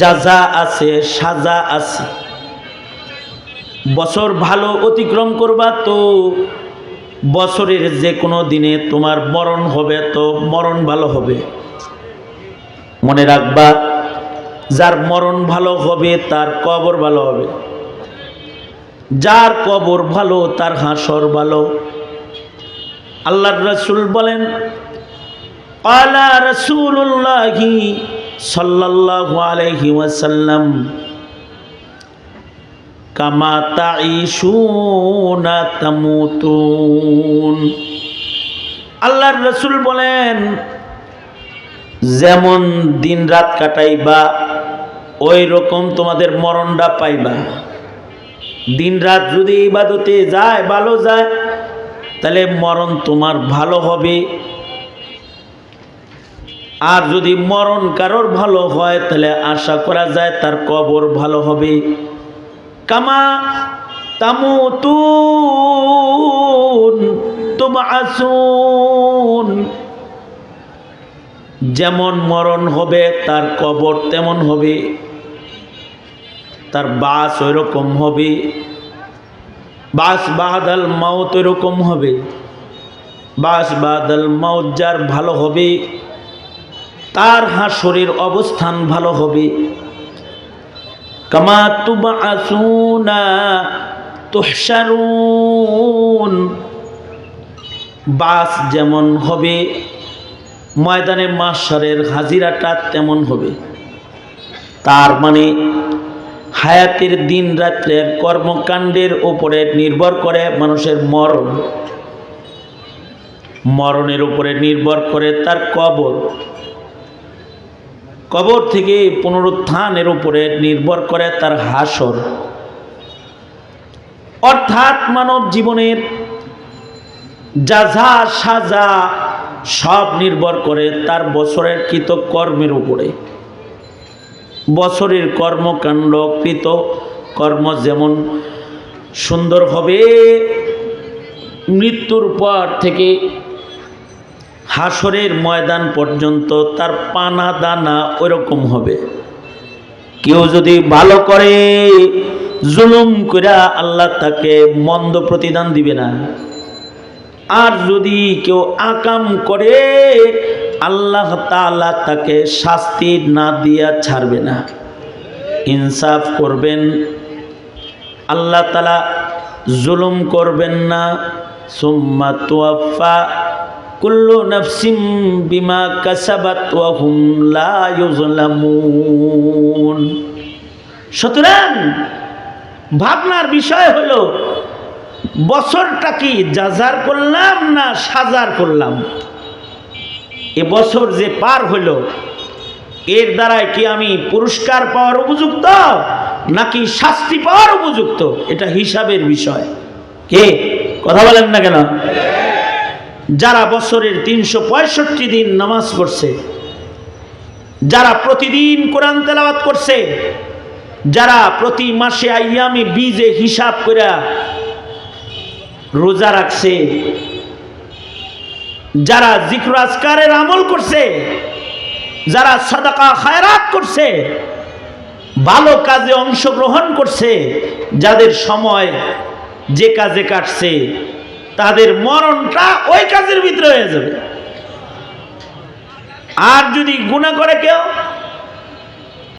যাজা আছে, সাজা আছে। বছর ভালো অতিক্রম করবা তো বছরের যে কোনো দিনে তোমার মরণ হবে তো মরণ ভালো হবে। মনে রাখবা, যার মরণ ভালো হবে তার কবর ভালো হবে। যার কবর ভালো তার হাসর ভালো। আল্লাহ রসুল বলেন, আলা রসুল্লাহি সাল্লাল্লাহু আলাইহি আল্লাহর রসুল বলেন, যেমন দিন রাত কাটাইবা ওই রকম তোমাদের মরণটা পাইবা। দিন রাত যদি ইবাদতে যায়, ভালো যায়, তাহলে মরণ তোমার ভালো হবে। আর যদি মরণ কারোর ভালো হয়, তাহলে আশা করা যায় তার কবর ভালো হবে। কামা তামু তামুতুন তুবাসুন যেমন মরণ হবে, তার কবর তেমন হবে। তার বাস ওই রকম হবে। বাস বাদাল মাউত ওই রকম হবে। বাস বাদাল মাউত যার ভালো হবে। তার হাসরের অবস্থান ভালো হবে। কামা তুবাসুনা তুহসারুন বাস যেমন হবে, ময়দানে মাসারের হাজিরাটা তেমন হবে। তার মানে হায়াতের দিন রাত্রের কর্মকাণ্ডের উপরে নির্ভর করে মানুষের মরণ। মরণের উপরে নির্ভর করে তার কবর। কবর থেকে পুনরুত্থানের উপরে নির্ভর করে তার হাসর। অর্থাৎ মানব জীবনের যাঝা সাজা, সব নির্ভর করে তার বছরের কৃত কর্মের উপরে। বছরের কর্মকাণ্ড কৃত কর্ম যেমন সুন্দর হবে, মৃত্যুর পর থেকে হাসরের ময়দান পর্যন্ত তার পানা দানা ওইরকম হবে। কেউ যদি ভালো করে জুলুম করে আল্লাহ তাকে মন্দ প্রতিদান দিবে না। আর যদি কেউ আকাম করে, আল্লাহ তাআলা তাকে শাস্তি না দিয়া ছাড়বে না। ইনসাফ করবেন, আল্লাহ তালা জুলুম করবেন না। সুম্মা তুয়াফা কুল্লু নফসিম বিমা কাসাবাত ওয়া হুম লা ইউজলামুন সুতরাং ভাবনার বিষয় হলো, বছরটা কি যাজার করলাম না সাজার করলাম? এ বছর যে পার হলো, এর দ্বারাই কি আমি পুরস্কার পাওয়ার উপযুক্ত নাকি শাস্তি পাওয়ার উপযুক্ত? এটা হিসাবের বিষয়। কে? কথা বলেন না কেন? যারা বছরের তিনশো পঁয়ষট্টি দিন নামাজ পড়ছে, যারা প্রতিদিন কোরআন তেলাওয়াত করছে, যারা প্রতি মাসে আইয়ামি বীজে হিসাব করে রোজা রাখছে, যারা জিক্র আজকারের আমল করছে, যারা সাদাকা খায়রাত করছে, ভালো কাজে অংশগ্রহণ করছে, যাদের সময় যে কাজে কাটছে তাদের মরণটা ওই কাজের ভিতরে হয়ে যাবে। আর যদি গুণা করে কেউ